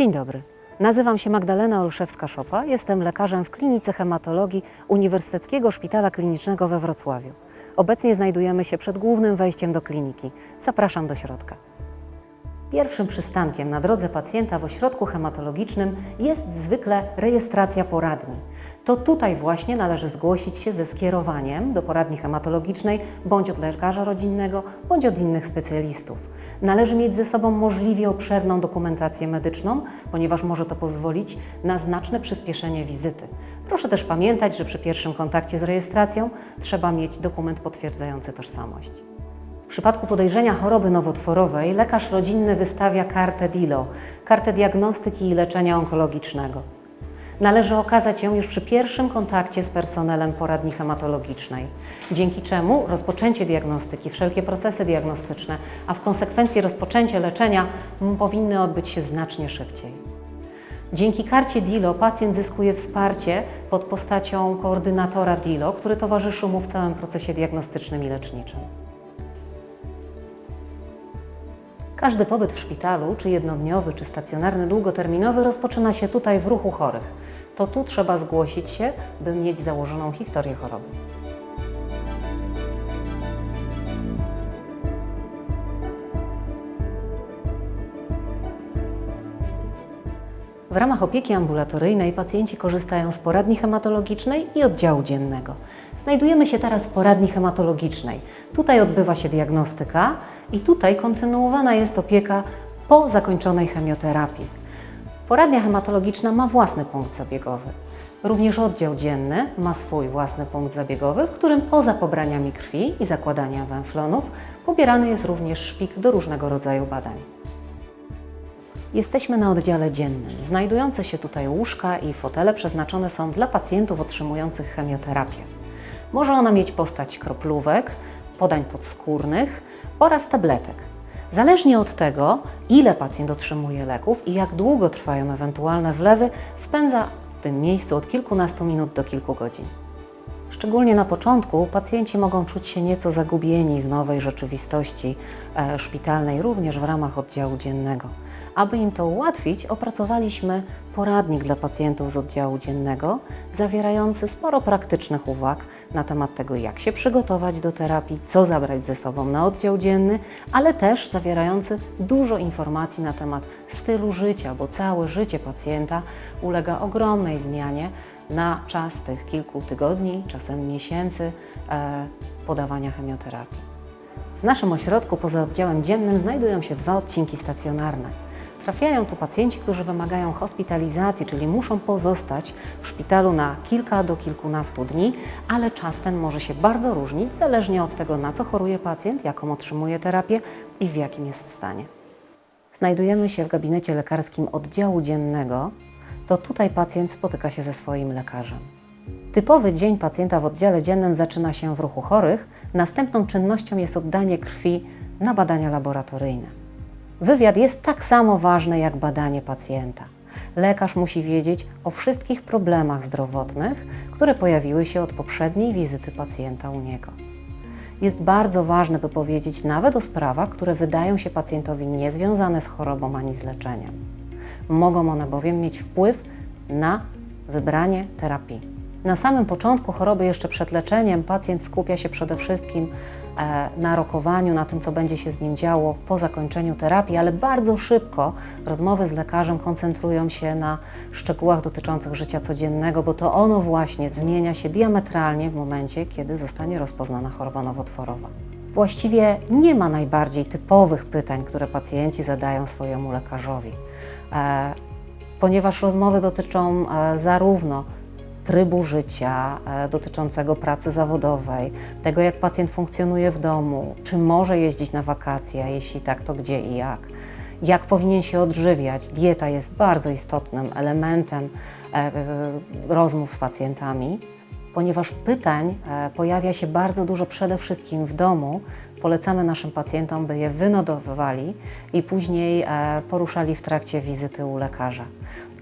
Dzień dobry. Nazywam się Magdalena Olszewska-Szopa. Jestem lekarzem w klinice hematologii Uniwersyteckiego Szpitala Klinicznego we Wrocławiu. Obecnie znajdujemy się przed głównym wejściem do kliniki. Zapraszam do środka. Pierwszym przystankiem na drodze pacjenta w ośrodku hematologicznym jest zwykle rejestracja poradni. To tutaj właśnie należy zgłosić się ze skierowaniem do poradni hematologicznej bądź od lekarza rodzinnego, bądź od innych specjalistów. Należy mieć ze sobą możliwie obszerną dokumentację medyczną, ponieważ może to pozwolić na znaczne przyspieszenie wizyty. Proszę też pamiętać, że przy pierwszym kontakcie z rejestracją trzeba mieć dokument potwierdzający tożsamość. W przypadku podejrzenia choroby nowotworowej lekarz rodzinny wystawia kartę DILO, kartę diagnostyki i leczenia onkologicznego. Należy okazać ją już przy pierwszym kontakcie z personelem poradni hematologicznej, dzięki czemu rozpoczęcie diagnostyki, wszelkie procesy diagnostyczne, a w konsekwencji rozpoczęcie leczenia powinny odbyć się znacznie szybciej. Dzięki karcie DILO pacjent zyskuje wsparcie pod postacią koordynatora DILO, który towarzyszy mu w całym procesie diagnostycznym i leczniczym. Każdy pobyt w szpitalu, czy jednodniowy, czy stacjonarny, długoterminowy, rozpoczyna się tutaj w ruchu chorych. To tu trzeba zgłosić się, by mieć założoną historię choroby. W ramach opieki ambulatoryjnej pacjenci korzystają z poradni hematologicznej i oddziału dziennego. Znajdujemy się teraz w poradni hematologicznej. Tutaj odbywa się diagnostyka i tutaj kontynuowana jest opieka po zakończonej chemioterapii. Poradnia hematologiczna ma własny punkt zabiegowy. Również oddział dzienny ma swój własny punkt zabiegowy, w którym poza pobraniami krwi i zakładania węflonów pobierany jest również szpik do różnego rodzaju badań. Jesteśmy na oddziale dziennym. Znajdujące się tutaj łóżka i fotele przeznaczone są dla pacjentów otrzymujących chemioterapię. Może ona mieć postać kroplówek, podań podskórnych oraz tabletek. Zależnie od tego, ile pacjent otrzymuje leków i jak długo trwają ewentualne wlewy, spędza w tym miejscu od kilkunastu minut do kilku godzin. Szczególnie na początku pacjenci mogą czuć się nieco zagubieni w nowej rzeczywistości e, szpitalnej, również w ramach oddziału dziennego. Aby im to ułatwić, opracowaliśmy poradnik dla pacjentów z oddziału dziennego, zawierający sporo praktycznych uwag na temat tego, jak się przygotować do terapii, co zabrać ze sobą na oddział dzienny, ale też zawierający dużo informacji na temat stylu życia, bo całe życie pacjenta ulega ogromnej zmianie na czas tych kilku tygodni, czasem miesięcy e, podawania chemioterapii. W naszym ośrodku poza oddziałem dziennym znajdują się dwa odcinki stacjonarne. Trafiają tu pacjenci, którzy wymagają hospitalizacji, czyli muszą pozostać w szpitalu na kilka do kilkunastu dni, ale czas ten może się bardzo różnić zależnie od tego, na co choruje pacjent, jaką otrzymuje terapię i w jakim jest stanie. Znajdujemy się w gabinecie lekarskim oddziału dziennego. To tutaj pacjent spotyka się ze swoim lekarzem. Typowy dzień pacjenta w oddziale dziennym zaczyna się w ruchu chorych. Następną czynnością jest oddanie krwi na badania laboratoryjne. Wywiad jest tak samo ważny jak badanie pacjenta. Lekarz musi wiedzieć o wszystkich problemach zdrowotnych, które pojawiły się od poprzedniej wizyty pacjenta u niego. Jest bardzo ważne, by powiedzieć nawet o sprawach, które wydają się pacjentowi niezwiązane z chorobą ani z leczeniem. Mogą one bowiem mieć wpływ na wybranie terapii. Na samym początku choroby, jeszcze przed leczeniem, pacjent skupia się przede wszystkim e, na rokowaniu, na tym, co będzie się z nim działo po zakończeniu terapii, ale bardzo szybko rozmowy z lekarzem koncentrują się na szczegółach dotyczących życia codziennego, bo to ono właśnie zmienia się diametralnie w momencie, kiedy zostanie rozpoznana choroba nowotworowa. Właściwie nie ma najbardziej typowych pytań, które pacjenci zadają swojemu lekarzowi, e, ponieważ rozmowy dotyczą e, zarówno trybu życia e, dotyczącego pracy zawodowej, tego jak pacjent funkcjonuje w domu, czy może jeździć na wakacje, jeśli tak, to gdzie i jak. Jak powinien się odżywiać? Dieta jest bardzo istotnym elementem e, e, rozmów z pacjentami, ponieważ pytań pojawia się bardzo dużo przede wszystkim w domu. Polecamy naszym pacjentom, by je wynotowywali i później poruszali w trakcie wizyty u lekarza.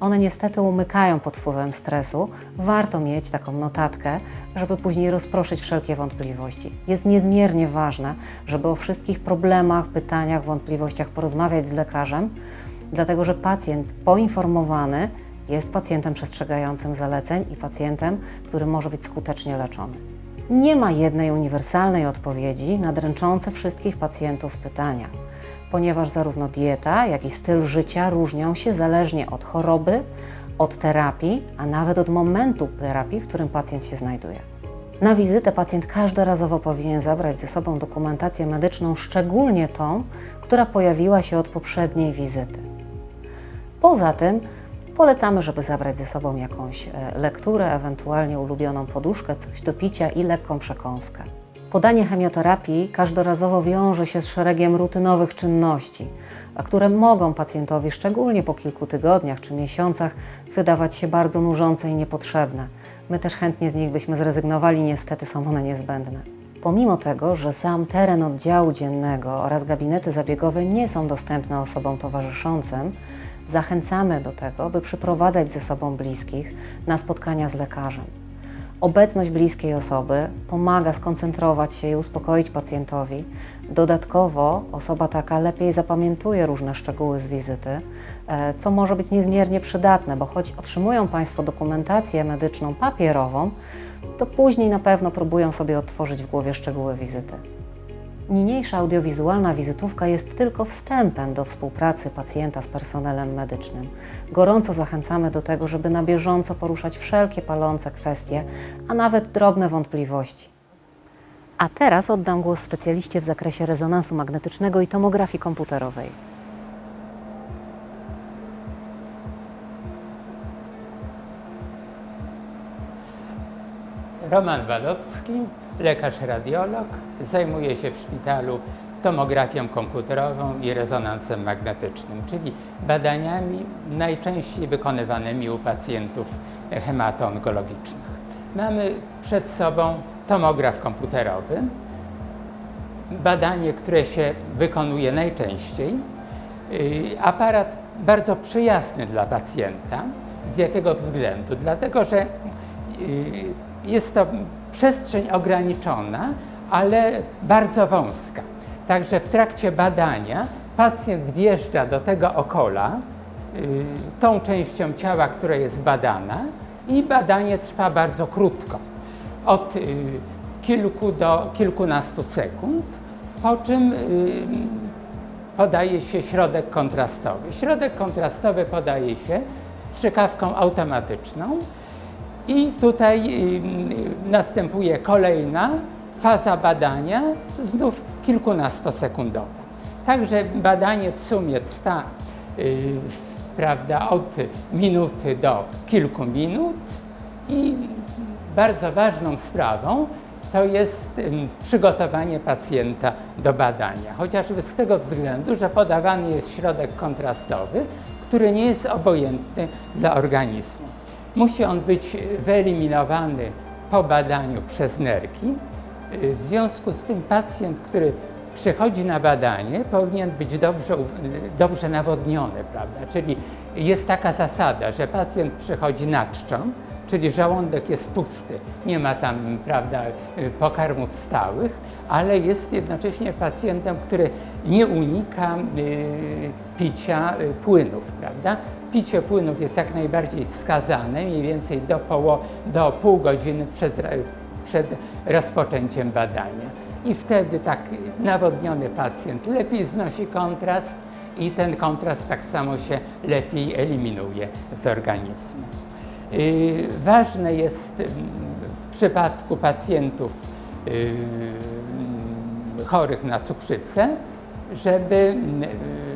One niestety umykają pod wpływem stresu. Warto mieć taką notatkę, żeby później rozproszyć wszelkie wątpliwości. Jest niezmiernie ważne, żeby o wszystkich problemach, pytaniach, wątpliwościach porozmawiać z lekarzem, dlatego że pacjent poinformowany jest pacjentem przestrzegającym zaleceń i pacjentem, który może być skutecznie leczony. Nie ma jednej uniwersalnej odpowiedzi na dręczące wszystkich pacjentów pytania, ponieważ zarówno dieta, jak i styl życia różnią się zależnie od choroby, od terapii, a nawet od momentu terapii, w którym pacjent się znajduje. Na wizytę pacjent każdorazowo powinien zabrać ze sobą dokumentację medyczną, szczególnie tą, która pojawiła się od poprzedniej wizyty. Poza tym polecamy, żeby zabrać ze sobą jakąś e, lekturę, ewentualnie ulubioną poduszkę, coś do picia i lekką przekąskę. Podanie chemioterapii każdorazowo wiąże się z szeregiem rutynowych czynności, a które mogą pacjentowi, szczególnie po kilku tygodniach czy miesiącach, wydawać się bardzo nużące i niepotrzebne. My też chętnie z nich byśmy zrezygnowali, niestety są one niezbędne. Pomimo tego, że sam teren oddziału dziennego oraz gabinety zabiegowe nie są dostępne osobom towarzyszącym, zachęcamy do tego, by przyprowadzać ze sobą bliskich na spotkania z lekarzem. Obecność bliskiej osoby pomaga skoncentrować się i uspokoić pacjentowi. Dodatkowo osoba taka lepiej zapamiętuje różne szczegóły z wizyty, e, co może być niezmiernie przydatne, bo choć otrzymują Państwo dokumentację medyczną papierową, to później na pewno próbują sobie odtworzyć w głowie szczegóły wizyty. Niniejsza audiowizualna wizytówka jest tylko wstępem do współpracy pacjenta z personelem medycznym. Gorąco zachęcamy do tego, żeby na bieżąco poruszać wszelkie palące kwestie, a nawet drobne wątpliwości. A teraz oddam głos specjaliście w zakresie rezonansu magnetycznego i tomografii komputerowej. Roman Wadowski, lekarz radiolog, zajmuje się w szpitalu tomografią komputerową i rezonansem magnetycznym, czyli badaniami najczęściej wykonywanymi u pacjentów hematoonkologicznych. Mamy przed sobą tomograf komputerowy, badanie, które się wykonuje najczęściej. Yy, Aparat bardzo przyjazny dla pacjenta. Z jakiego względu? Dlatego, że yy, jest to przestrzeń ograniczona, ale bardzo wąska. Także w trakcie badania pacjent wjeżdża do tego okola, yy, tą częścią ciała, która jest badana, i badanie trwa bardzo krótko od yy, kilku do kilkunastu sekund, po czym yy, podaje się środek kontrastowy. Środek kontrastowy podaje się strzykawką automatyczną i tutaj następuje kolejna faza badania, znów kilkunastosekundowa. Także badanie w sumie trwa y, prawda, od minuty do kilku minut i bardzo ważną sprawą to jest przygotowanie pacjenta do badania, chociażby z tego względu, że podawany jest środek kontrastowy, który nie jest obojętny dla organizmu. Musi on być wyeliminowany po badaniu przez nerki. Y, W związku z tym pacjent, który przychodzi na badanie, powinien być dobrze, dobrze nawodniony, prawda? Czyli jest taka zasada, że pacjent przychodzi na czczą, czyli żołądek jest pusty, nie ma tam prawda, y, pokarmów stałych, ale jest jednocześnie pacjentem, który nie unika y, picia płynów, prawda? Picie płynów jest jak najbardziej wskazane, mniej więcej do, poło, do pół godziny przez, przed rozpoczęciem badania. I wtedy tak nawodniony pacjent lepiej znosi kontrast i ten kontrast tak samo się lepiej eliminuje z organizmu. Yy, Ważne jest ym, w przypadku pacjentów yy, chorych na cukrzycę, żeby yy,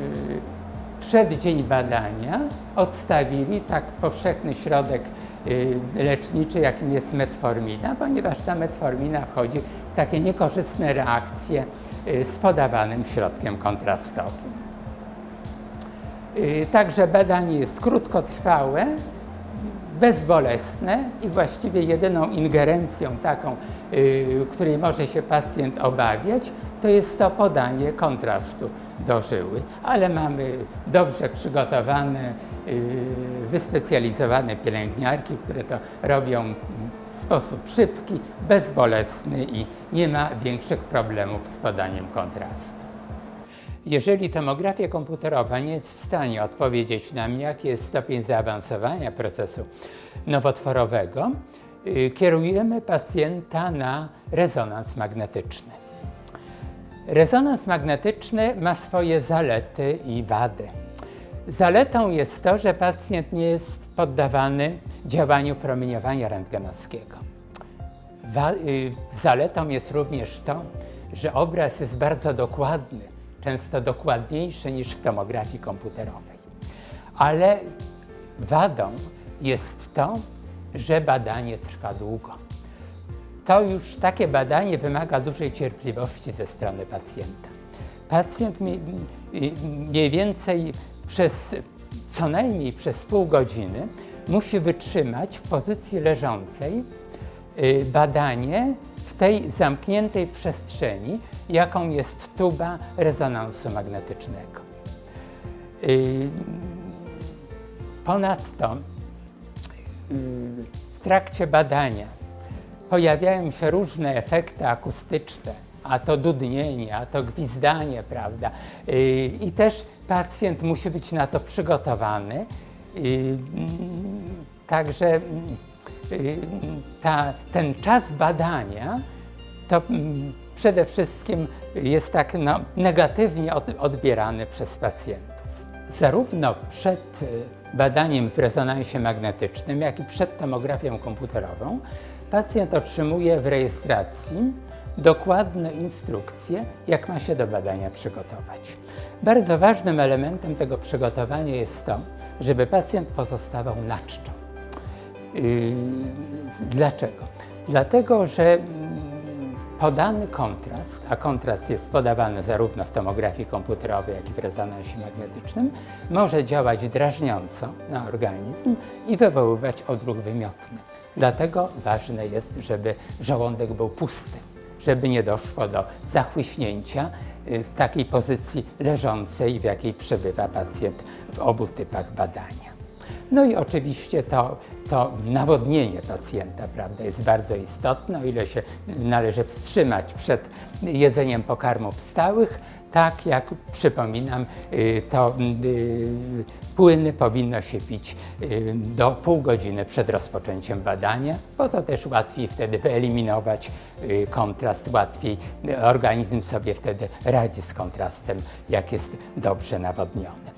przed dzień badania odstawili tak powszechny środek yy, leczniczy, jakim jest metformina, ponieważ ta metformina wchodzi w takie niekorzystne reakcje yy, z podawanym środkiem kontrastowym. Yy, Także badanie jest krótkotrwałe, bezbolesne i właściwie jedyną ingerencją taką, której może się pacjent obawiać, to jest to podanie kontrastu do żyły. Ale mamy dobrze przygotowane, yy, wyspecjalizowane pielęgniarki, które to robią w sposób szybki, bezbolesny i nie ma większych problemów z podaniem kontrastu. Jeżeli tomografia komputerowa nie jest w stanie odpowiedzieć nam, jaki jest stopień zaawansowania procesu nowotworowego, y, kierujemy pacjenta na rezonans magnetyczny. Rezonans magnetyczny ma swoje zalety i wady. Zaletą jest to, że pacjent nie jest poddawany działaniu promieniowania rentgenowskiego. Y, zaletą jest również to, że obraz jest bardzo dokładny, często dokładniejszy niż w tomografii komputerowej. Ale wadą jest to, że badanie trwa długo. To już takie badanie wymaga dużej cierpliwości ze strony pacjenta. Pacjent mniej, więcej przez co najmniej przez pół godziny musi wytrzymać w pozycji leżącej y, badanie w tej zamkniętej przestrzeni, jaką jest tuba rezonansu magnetycznego. Y, Ponadto y, w trakcie badania pojawiają się różne efekty akustyczne, a to dudnienie, a to gwizdanie, prawda? Y, I też pacjent musi być na to przygotowany. Y, mm, Także y, ta, ten czas badania to mm, przede wszystkim jest tak no, negatywnie od, odbierany przez pacjentów. Zarówno przed badaniem w rezonansie magnetycznym, jak i przed tomografią komputerową pacjent otrzymuje w rejestracji dokładne instrukcje, jak ma się do badania przygotować. Bardzo ważnym elementem tego przygotowania jest to, żeby pacjent pozostawał na czczo. Yy, Dlaczego? Dlatego, że mm, podany kontrast, a kontrast jest podawany zarówno w tomografii komputerowej, jak i w rezonansie magnetycznym, może działać drażniąco na organizm i wywoływać odruch wymiotny. Dlatego ważne jest, żeby żołądek był pusty, żeby nie doszło do zachłyśnięcia y, w takiej pozycji leżącej, w jakiej przebywa pacjent w obu typach badania. No i oczywiście to, to nawodnienie pacjenta prawda, jest bardzo istotne, o ile się należy wstrzymać przed jedzeniem pokarmów stałych, tak jak przypominam, y, to y, płyny powinno się pić y, do pół godziny przed rozpoczęciem badania, bo to też łatwiej wtedy wyeliminować kontrast, łatwiej organizm sobie wtedy radzi z kontrastem, jak jest dobrze nawodniony.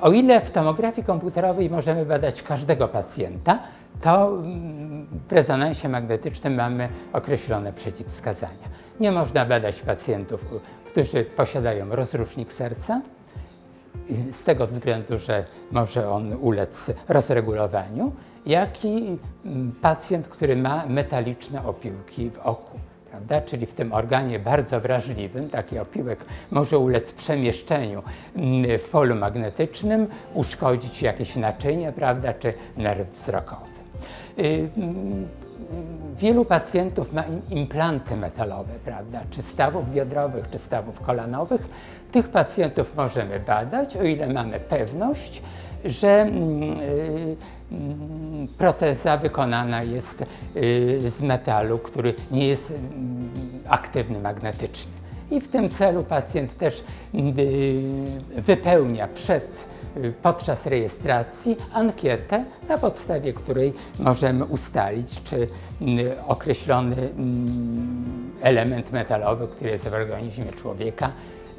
O ile w tomografii komputerowej możemy badać każdego pacjenta, to mm, w rezonansie magnetycznym mamy określone przeciwwskazania. Nie można badać pacjentów, którzy posiadają rozrusznik serca, y, z tego względu, że może on ulec rozregulowaniu, jak i mm, pacjent, który ma metaliczne opiłki w oku. Prawda? Czyli w tym organie bardzo wrażliwym taki opiłek może ulec przemieszczeniu mm, w polu magnetycznym, uszkodzić jakieś naczynie, prawda, czy nerw wzrokowy. Wielu pacjentów ma im- implanty metalowe, prawda, czy stawów biodrowych, czy stawów kolanowych. Tych pacjentów możemy badać, o ile mamy pewność, że mm, y, mm, proteza wykonana jest y, z metalu, który nie jest mm, aktywny magnetycznie. I w tym celu pacjent też y, wypełnia przed podczas rejestracji ankietę, na podstawie której możemy ustalić, czy mm, określony mm, element metalowy, który jest w organizmie człowieka,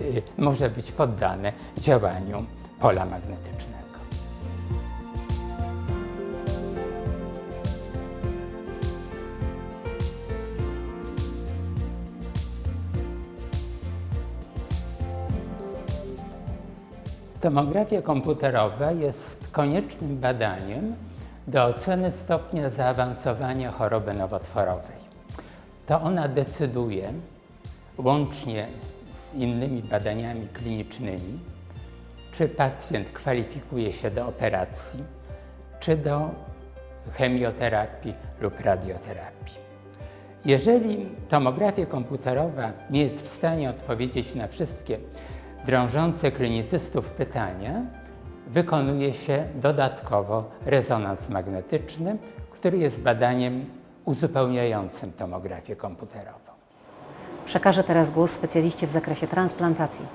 y, może być poddany działaniu pola magnetycznego. Tomografia komputerowa jest koniecznym badaniem do oceny stopnia zaawansowania choroby nowotworowej. To ona decyduje, łącznie z innymi badaniami klinicznymi, czy pacjent kwalifikuje się do operacji, czy do chemioterapii lub radioterapii. Jeżeli tomografia komputerowa nie jest w stanie odpowiedzieć na wszystkie drążące klinicystów pytania, wykonuje się dodatkowo rezonans magnetyczny, który jest badaniem uzupełniającym tomografię komputerową. Przekażę teraz głos specjaliście w zakresie transplantacji.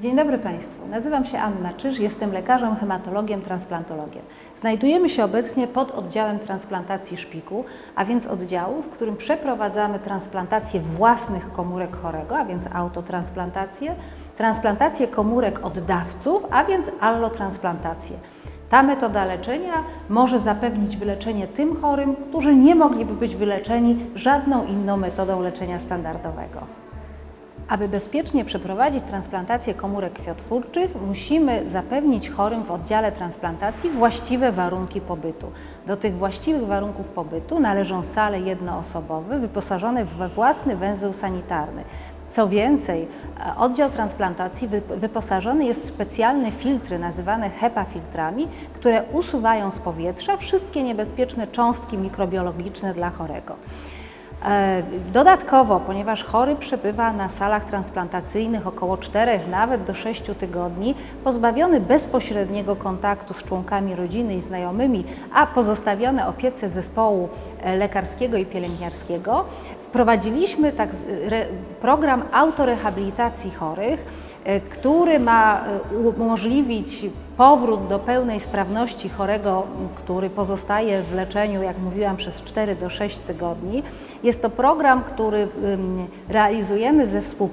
Dzień dobry Państwu. Nazywam się Anna Czyż, jestem lekarzem, hematologiem, transplantologiem. Znajdujemy się obecnie pod oddziałem transplantacji szpiku, a więc oddziału, w którym przeprowadzamy transplantację własnych komórek chorego, a więc autotransplantację, transplantację komórek oddawców, a więc allotransplantację. Ta metoda leczenia może zapewnić wyleczenie tym chorym, którzy nie mogliby być wyleczeni żadną inną metodą leczenia standardowego. Aby bezpiecznie przeprowadzić transplantację komórek krwiotwórczych, musimy zapewnić chorym w oddziale transplantacji właściwe warunki pobytu. Do tych właściwych warunków pobytu należą sale jednoosobowe wyposażone we własny węzeł sanitarny. Co więcej, oddział transplantacji wy- wyposażony jest w specjalne filtry nazywane HEPA filtrami, które usuwają z powietrza wszystkie niebezpieczne cząstki mikrobiologiczne dla chorego. E, Dodatkowo, ponieważ chory przebywa na salach transplantacyjnych około 4, nawet do 6 tygodni, pozbawiony bezpośredniego kontaktu z członkami rodziny i znajomymi, a pozostawiony opiece zespołu e, lekarskiego i pielęgniarskiego, wprowadziliśmy tak, program autorehabilitacji chorych, e, który ma e, umożliwić powrót do pełnej sprawności chorego, który pozostaje w leczeniu, jak mówiłam, przez 4 do 6 tygodni. Jest to program, który realizujemy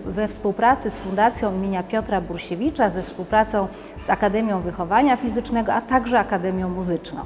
we współpracy z Fundacją imienia Piotra Bursiewicza, ze współpracą z Akademią Wychowania Fizycznego, a także Akademią Muzyczną.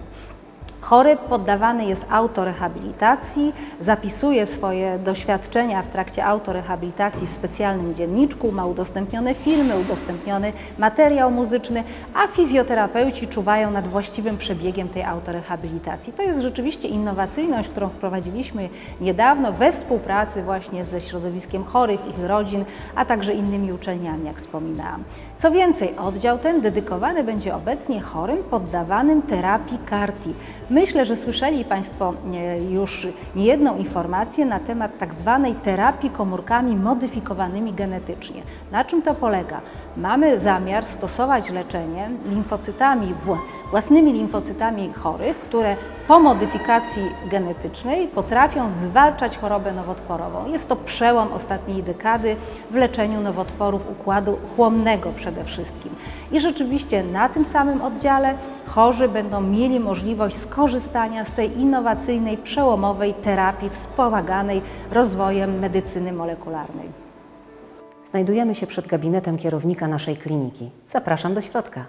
Chory poddawany jest autorehabilitacji, zapisuje swoje doświadczenia w trakcie autorehabilitacji w specjalnym dzienniczku, ma udostępnione filmy, udostępniony materiał muzyczny, a fizjoterapeuci czuwają nad właściwym przebiegiem tej autorehabilitacji. To jest rzeczywiście innowacyjność, którą wprowadziliśmy niedawno we współpracy właśnie ze środowiskiem chorych, ich rodzin, a także innymi uczelniami, jak wspominałam. Co więcej, oddział ten dedykowany będzie obecnie chorym poddawanym terapii CAR-T. Myślę, że słyszeli Państwo e, już niejedną informację na temat tak zwanej terapii komórkami modyfikowanymi genetycznie. Na czym to polega? Mamy zamiar stosować leczenie limfocytami, wła- własnymi limfocytami chorych, które po modyfikacji genetycznej potrafią zwalczać chorobę nowotworową. Jest to przełom ostatniej dekady w leczeniu nowotworów układu chłonnego przede wszystkim. I rzeczywiście na tym samym oddziale chorzy będą mieli możliwość skorzystania z tej innowacyjnej, przełomowej terapii wspomaganej rozwojem medycyny molekularnej. Znajdujemy się przed gabinetem kierownika naszej kliniki. Zapraszam do środka.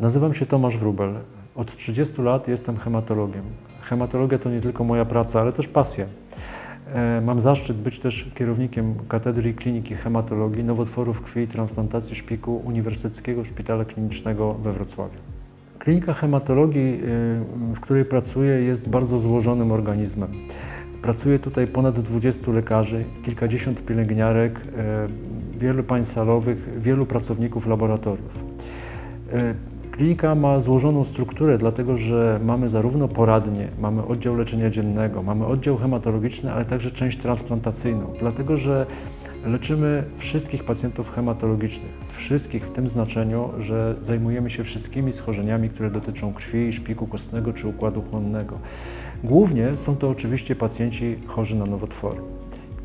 Nazywam się Tomasz Wróbel. Od 30 lat jestem hematologiem. Hematologia to nie tylko moja praca, ale też pasja. E, Mam zaszczyt być też kierownikiem Katedry Kliniki Hematologii, Nowotworów Krwi i Transplantacji Szpiku Uniwersyteckiego Szpitala Klinicznego we Wrocławiu. Klinika hematologii, y, w której pracuję, jest bardzo złożonym organizmem. Pracuje tutaj ponad 20 lekarzy, kilkadziesiąt pielęgniarek, e, wielu pań salowych, wielu pracowników laboratoriów. E, Klinika ma złożoną strukturę, dlatego że mamy zarówno poradnie, mamy oddział leczenia dziennego, mamy oddział hematologiczny, ale także część transplantacyjną, dlatego że leczymy wszystkich pacjentów hematologicznych. Wszystkich w tym znaczeniu, że zajmujemy się wszystkimi schorzeniami, które dotyczą krwi, szpiku kostnego czy układu chłonnego. Głównie są to oczywiście pacjenci chorzy na nowotwory.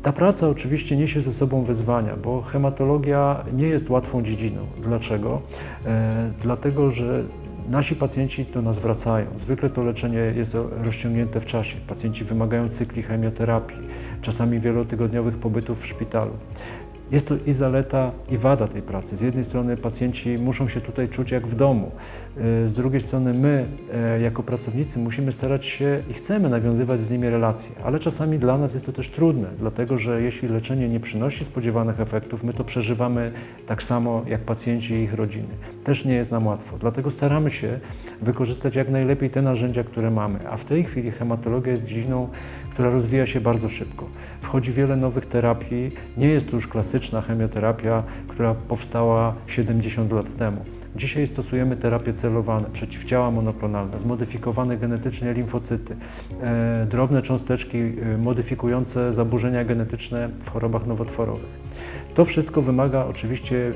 Ta praca oczywiście niesie ze sobą wyzwania, bo hematologia nie jest łatwą dziedziną. Dlaczego? E, dlatego, że nasi pacjenci do nas wracają. Zwykle to leczenie jest rozciągnięte w czasie. Pacjenci wymagają cykli chemioterapii, czasami wielotygodniowych pobytów w szpitalu. Jest to i zaleta, i wada tej pracy. Z jednej strony pacjenci muszą się tutaj czuć jak w domu, z drugiej strony my, e, jako pracownicy, musimy starać się i chcemy nawiązywać z nimi relacje, ale czasami dla nas jest to też trudne, dlatego że jeśli leczenie nie przynosi spodziewanych efektów, my to przeżywamy tak samo jak pacjenci i ich rodziny. Też nie jest nam łatwo, dlatego staramy się wykorzystać jak najlepiej te narzędzia, które mamy, a w tej chwili hematologia jest dziedziną, która rozwija się bardzo szybko. Wchodzi wiele nowych terapii, nie jest to już klasyczna chemioterapia, która powstała 70 lat temu. Dzisiaj stosujemy terapie celowane, przeciwciała monoklonalne, zmodyfikowane genetycznie limfocyty, e, drobne cząsteczki e, modyfikujące zaburzenia genetyczne w chorobach nowotworowych. To wszystko wymaga oczywiście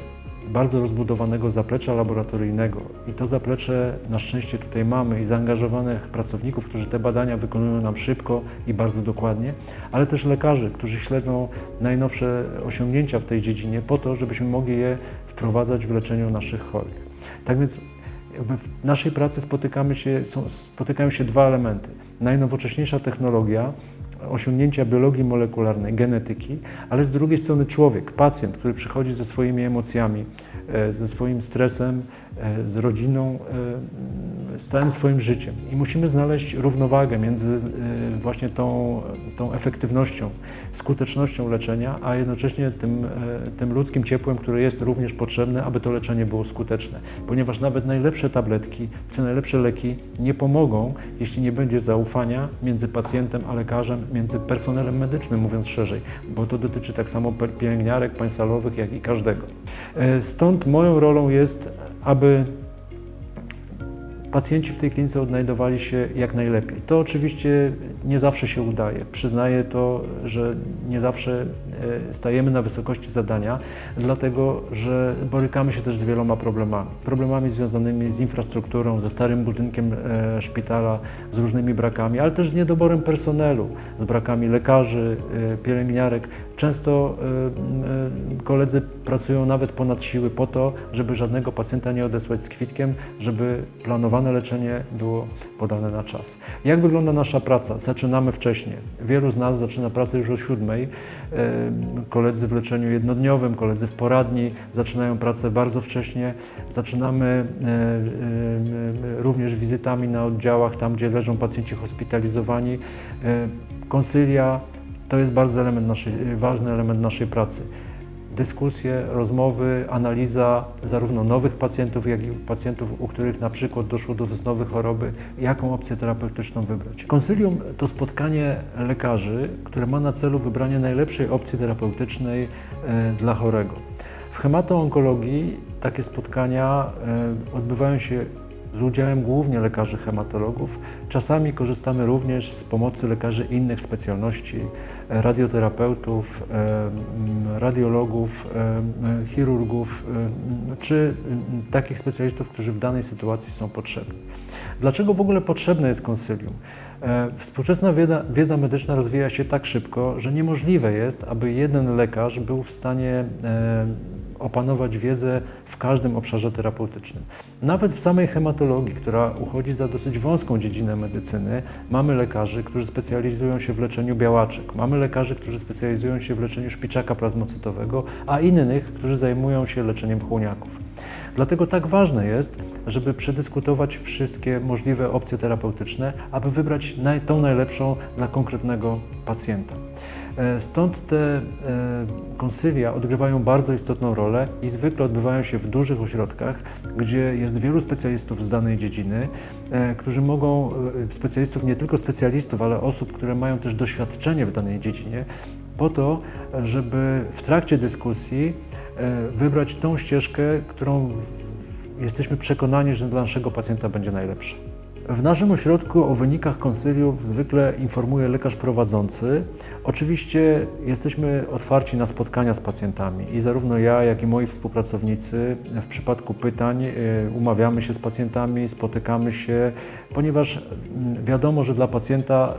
bardzo rozbudowanego zaplecza laboratoryjnego i to zaplecze na szczęście tutaj mamy i zaangażowanych pracowników, którzy te badania wykonują nam szybko i bardzo dokładnie, ale też lekarzy, którzy śledzą najnowsze osiągnięcia w tej dziedzinie po to, żebyśmy mogli je wprowadzać w leczeniu naszych chorych. Tak więc w naszej pracy spotykamy się, są, spotykają się dwa elementy. Najnowocześniejsza technologia, osiągnięcia biologii molekularnej, genetyki, ale z drugiej strony człowiek, pacjent, który przychodzi ze swoimi emocjami, e, ze swoim stresem, e, z rodziną, e, z całym swoim życiem. I musimy znaleźć równowagę między e, właśnie tą, tą efektywnością, skutecznością leczenia, a jednocześnie tym, e, tym ludzkim ciepłem, które jest również potrzebne, aby to leczenie było skuteczne. Ponieważ nawet najlepsze tabletki czy najlepsze leki nie pomogą, jeśli nie będzie zaufania między pacjentem a lekarzem, między personelem medycznym, mówiąc szerzej, bo to dotyczy tak samo pielęgniarek, pań salowych, jak i każdego. E, Stąd moją rolą jest, aby pacjenci w tej klinice odnajdowali się jak najlepiej. To oczywiście nie zawsze się udaje. Przyznaję to, że nie zawsze e, stajemy na wysokości zadania, dlatego że borykamy się też z wieloma problemami. Problemami związanymi z infrastrukturą, ze starym budynkiem e, szpitala, z różnymi brakami, ale też z niedoborem personelu, z brakami lekarzy, e, pielęgniarek. Często e, e, koledzy pracują nawet ponad siły po to, żeby żadnego pacjenta nie odesłać z kwitkiem, żeby planowane leczenie było podane na czas. Jak wygląda nasza praca? Zaczynamy wcześniej. Wielu z nas zaczyna pracę już o siódmej. E, Koledzy w leczeniu jednodniowym, koledzy w poradni zaczynają pracę bardzo wcześnie. Zaczynamy również wizytami na oddziałach, tam gdzie leżą pacjenci hospitalizowani. Konsylia to jest bardzo element naszej, ważny element naszej pracy. Dyskusje, rozmowy, analiza zarówno nowych pacjentów, jak i pacjentów, u których na przykład doszło do wznowy choroby, jaką opcję terapeutyczną wybrać. Konsylium to spotkanie lekarzy, które ma na celu wybranie najlepszej opcji terapeutycznej e, dla chorego. W hematoonkologii takie spotkania e, odbywają się z udziałem głównie lekarzy hematologów. Czasami korzystamy również z pomocy lekarzy innych specjalności, e, radioterapeutów, e, radiologów, e, chirurgów, czy takich specjalistów, którzy w danej sytuacji są potrzebni. Dlaczego w ogóle potrzebne jest konsylium? Współczesna wiedza, wiedza medyczna rozwija się tak szybko, że niemożliwe jest, aby jeden lekarz był w stanie opanować wiedzę w każdym obszarze terapeutycznym. Nawet w samej hematologii, która uchodzi za dosyć wąską dziedzinę medycyny, mamy lekarzy, którzy specjalizują się w leczeniu białaczek, mamy lekarzy, którzy specjalizują się w leczeniu szpiczaka plazmocytowego, a innych, którzy zajmują się leczeniem chłoniaków. Dlatego tak ważne jest, żeby przedyskutować wszystkie możliwe opcje terapeutyczne, aby wybrać tą najlepszą dla konkretnego pacjenta. E, Stąd te e, konsylia odgrywają bardzo istotną rolę i zwykle odbywają się w dużych ośrodkach, gdzie jest wielu specjalistów z danej dziedziny, e, którzy mogą, specjalistów, nie tylko specjalistów, ale osób, które mają też doświadczenie w danej dziedzinie, po to, żeby w trakcie dyskusji wybrać tą ścieżkę, którą jesteśmy przekonani, że dla naszego pacjenta będzie najlepsza. W naszym ośrodku o wynikach konsyliów zwykle informuje lekarz prowadzący. Oczywiście jesteśmy otwarci na spotkania z pacjentami i zarówno ja, jak i moi współpracownicy w przypadku pytań e, umawiamy się z pacjentami, spotykamy się, ponieważ mm, wiadomo, że dla pacjenta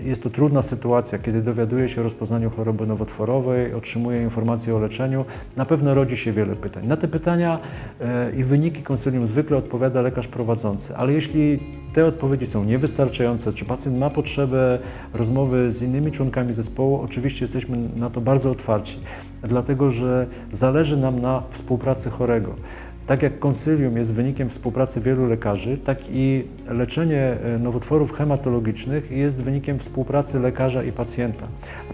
e, jest to trudna sytuacja, kiedy dowiaduje się o rozpoznaniu choroby nowotworowej, otrzymuje informacje o leczeniu, na pewno rodzi się wiele pytań. Na te pytania e, i wyniki konsylium zwykle odpowiada lekarz prowadzący, ale jeśli te odpowiedzi są niewystarczające, czy pacjent ma potrzebę rozmowy z innymi członkami zespołu, oczywiście jesteśmy na to bardzo otwarci, dlatego że zależy nam na współpracy chorego. Tak jak konsylium jest wynikiem współpracy wielu lekarzy, tak i leczenie nowotworów hematologicznych jest wynikiem współpracy lekarza i pacjenta.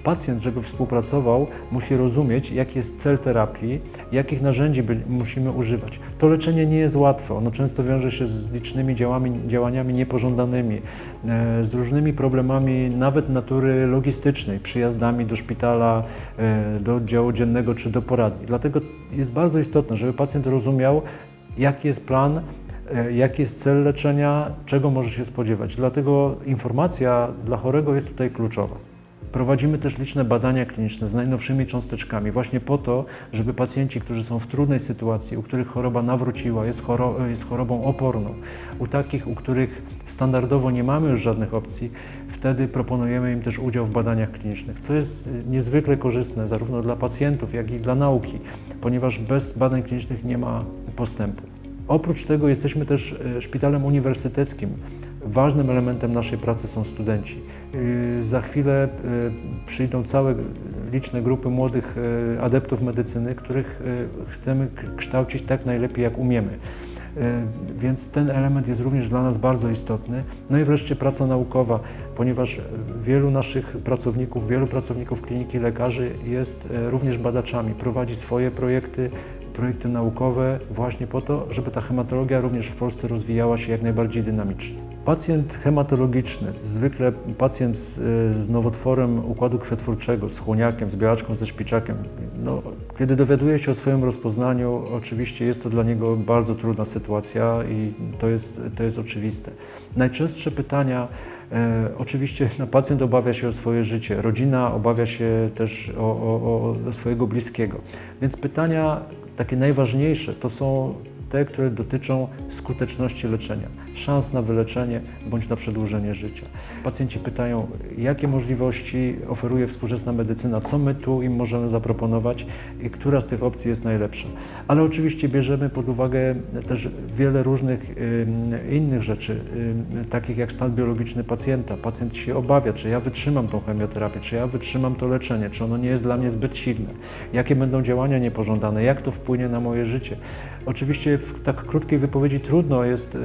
Pacjent, żeby współpracował, musi rozumieć, jaki jest cel terapii, jakich narzędzi musimy używać. To leczenie nie jest łatwe, ono często wiąże się z licznymi działami, działaniami niepożądanymi, e, z różnymi problemami nawet natury logistycznej, przyjazdami do szpitala, e, do oddziału dziennego czy do poradni. Dlatego jest bardzo istotne, żeby pacjent rozumiał, jaki jest plan, e, jaki jest cel leczenia, czego może się spodziewać. Dlatego informacja dla chorego jest tutaj kluczowa. Prowadzimy też liczne badania kliniczne z najnowszymi cząsteczkami, właśnie po to, żeby pacjenci, którzy są w trudnej sytuacji, u których choroba nawróciła, jest, choro, jest chorobą oporną, u takich, u których standardowo nie mamy już żadnych opcji, wtedy proponujemy im też udział w badaniach klinicznych, co jest y, niezwykle korzystne zarówno dla pacjentów, jak i dla nauki, ponieważ bez badań klinicznych nie ma postępu. Oprócz tego jesteśmy też y, szpitalem uniwersyteckim. Ważnym elementem naszej pracy są studenci. Y, Za chwilę y, przyjdą całe liczne grupy młodych y, adeptów medycyny, których chcemy kształcić tak najlepiej jak umiemy. Więc ten element jest również dla nas bardzo istotny. No i wreszcie praca naukowa, ponieważ wielu naszych pracowników, wielu pracowników kliniki lekarzy jest również badaczami, prowadzi swoje projekty, projekty naukowe właśnie po to, żeby ta hematologia również w Polsce rozwijała się jak najbardziej dynamicznie. Pacjent hematologiczny, zwykle pacjent z, z nowotworem układu krwiotwórczego, z chłoniakiem, z białaczką, ze szpiczakiem, no, kiedy dowiaduje się o swoim rozpoznaniu, oczywiście jest to dla niego bardzo trudna sytuacja i to jest, to jest oczywiste. Najczęstsze pytania, e, oczywiście no, pacjent obawia się o swoje życie, rodzina obawia się też o, o, o swojego bliskiego, więc pytania takie najważniejsze to są te, które dotyczą skuteczności leczenia, szans na wyleczenie bądź na przedłużenie życia. Pacjenci pytają, jakie możliwości oferuje współczesna medycyna, co my tu im możemy zaproponować i która z tych opcji jest najlepsza. Ale oczywiście bierzemy pod uwagę też wiele różnych innych rzeczy, takich jak stan biologiczny pacjenta. Pacjent się obawia, czy ja wytrzymam tą chemioterapię, czy ja wytrzymam to leczenie, czy ono nie jest dla mnie zbyt silne, jakie będą działania niepożądane, jak to wpłynie na moje życie. Oczywiście w tak krótkiej wypowiedzi trudno jest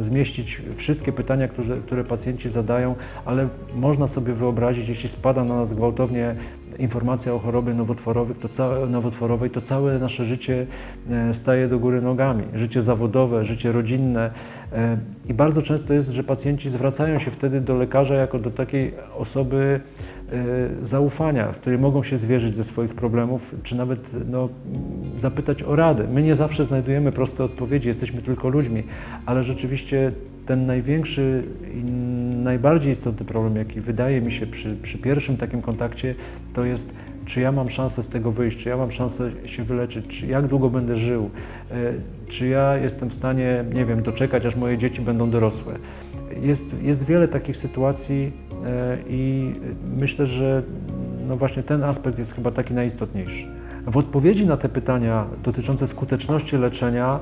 zmieścić wszystkie pytania, które, które pacjenci zadają, ale można sobie wyobrazić, jeśli spada na nas gwałtownie informacja o chorobie nowotworowych, to całe, nowotworowej, to całe nasze życie e, staje do góry nogami. Życie zawodowe, życie rodzinne. e, I bardzo często jest, że pacjenci zwracają się wtedy do lekarza jako do takiej osoby e, zaufania, w której mogą się zwierzyć ze swoich problemów, czy nawet no, zapytać o radę. My nie zawsze znajdujemy proste odpowiedzi, jesteśmy tylko ludźmi, ale rzeczywiście ten największy najbardziej istotny problem, jaki wydaje mi się przy, przy pierwszym takim kontakcie, to jest, czy ja mam szansę z tego wyjść, czy ja mam szansę się wyleczyć, czy jak długo będę żył, e, czy ja jestem w stanie, nie wiem, doczekać, aż moje dzieci będą dorosłe. Jest, jest wiele takich sytuacji e, i myślę, że no właśnie ten aspekt jest chyba taki najistotniejszy. W odpowiedzi na te pytania dotyczące skuteczności leczenia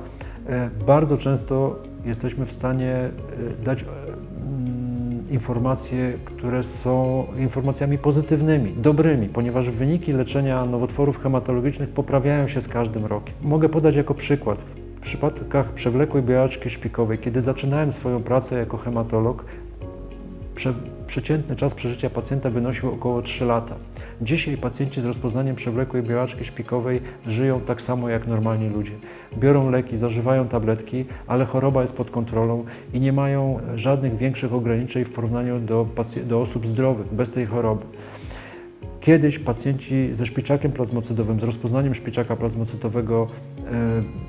e, bardzo często jesteśmy w stanie dać informacje, które są informacjami pozytywnymi, dobrymi, ponieważ wyniki leczenia nowotworów hematologicznych poprawiają się z każdym rokiem. Mogę podać jako przykład. W przypadkach przewlekłej białaczki szpikowej, kiedy zaczynałem swoją pracę jako hematolog, Prze, przeciętny czas przeżycia pacjenta wynosił około 3 lata. Dzisiaj pacjenci z rozpoznaniem przewlekłej białaczki szpikowej żyją tak samo jak normalni ludzie. Biorą leki, zażywają tabletki, ale choroba jest pod kontrolą i nie mają żadnych większych ograniczeń w porównaniu do, do osób zdrowych bez tej choroby. Kiedyś pacjenci ze szpiczakiem plazmocydowym, z rozpoznaniem szpiczaka plazmocytowego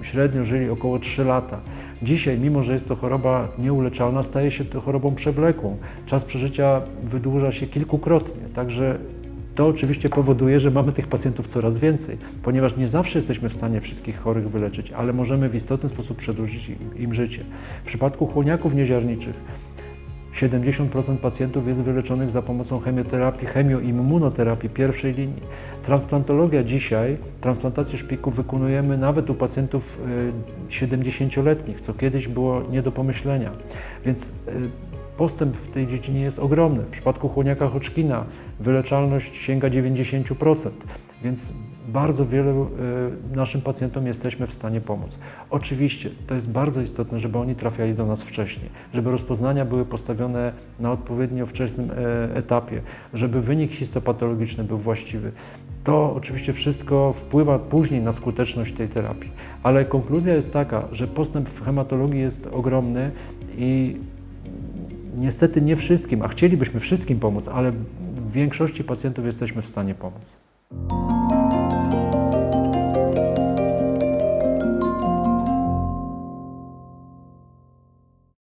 e, średnio żyli około 3 lata. Dzisiaj, mimo że jest to choroba nieuleczalna, staje się to chorobą przewlekłą. Czas przeżycia wydłuża się kilkukrotnie, także to oczywiście powoduje, że mamy tych pacjentów coraz więcej, ponieważ nie zawsze jesteśmy w stanie wszystkich chorych wyleczyć, ale możemy w istotny sposób przedłużyć im, im życie. W przypadku chłoniaków nieziarniczych 70% pacjentów jest wyleczonych za pomocą chemioterapii, chemioimmunoterapii pierwszej linii. Transplantologia dzisiaj, transplantację szpiku wykonujemy nawet u pacjentów y, 70-letnich, co kiedyś było nie do pomyślenia. Więc y, postęp w tej dziedzinie jest ogromny. W przypadku chłoniaka Hodgkina wyleczalność sięga 90%, więc bardzo wielu y, naszym pacjentom jesteśmy w stanie pomóc. Oczywiście to jest bardzo istotne, żeby oni trafiali do nas wcześniej, żeby rozpoznania były postawione na odpowiednio wczesnym e, etapie, żeby wynik histopatologiczny był właściwy. To oczywiście wszystko wpływa później na skuteczność tej terapii, ale konkluzja jest taka, że postęp w hematologii jest ogromny i niestety nie wszystkim, a chcielibyśmy wszystkim pomóc, ale w większości pacjentów jesteśmy w stanie pomóc.